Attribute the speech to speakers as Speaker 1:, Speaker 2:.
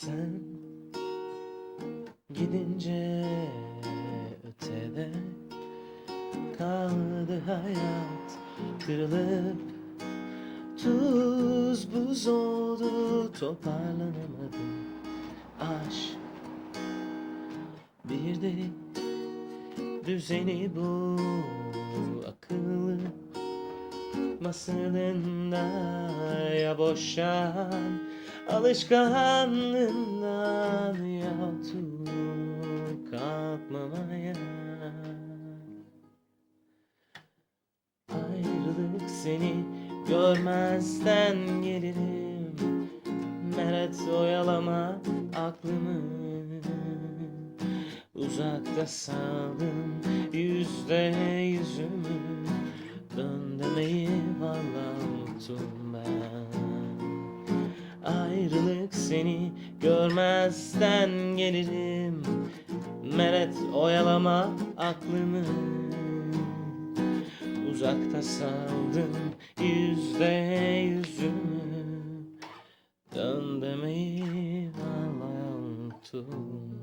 Speaker 1: Sen gidince ötede kaldı hayat. Kırılıp tuz buz oldu toparlanamadım. Aşk bir de düzeni bu akıllı masalında ya boşan alışkanlığından ya otur kalkmamaya ayrılık seni görmezden gelirim. Meret oyalama aklımı. Uzakta saldım yüzde yüzümü. Dön demeyi valla unuttum seni görmezden gelirim. Meret oyalama aklımı. Uzakta saldım yüzde yüzümü. Dön demeyi valla unuttum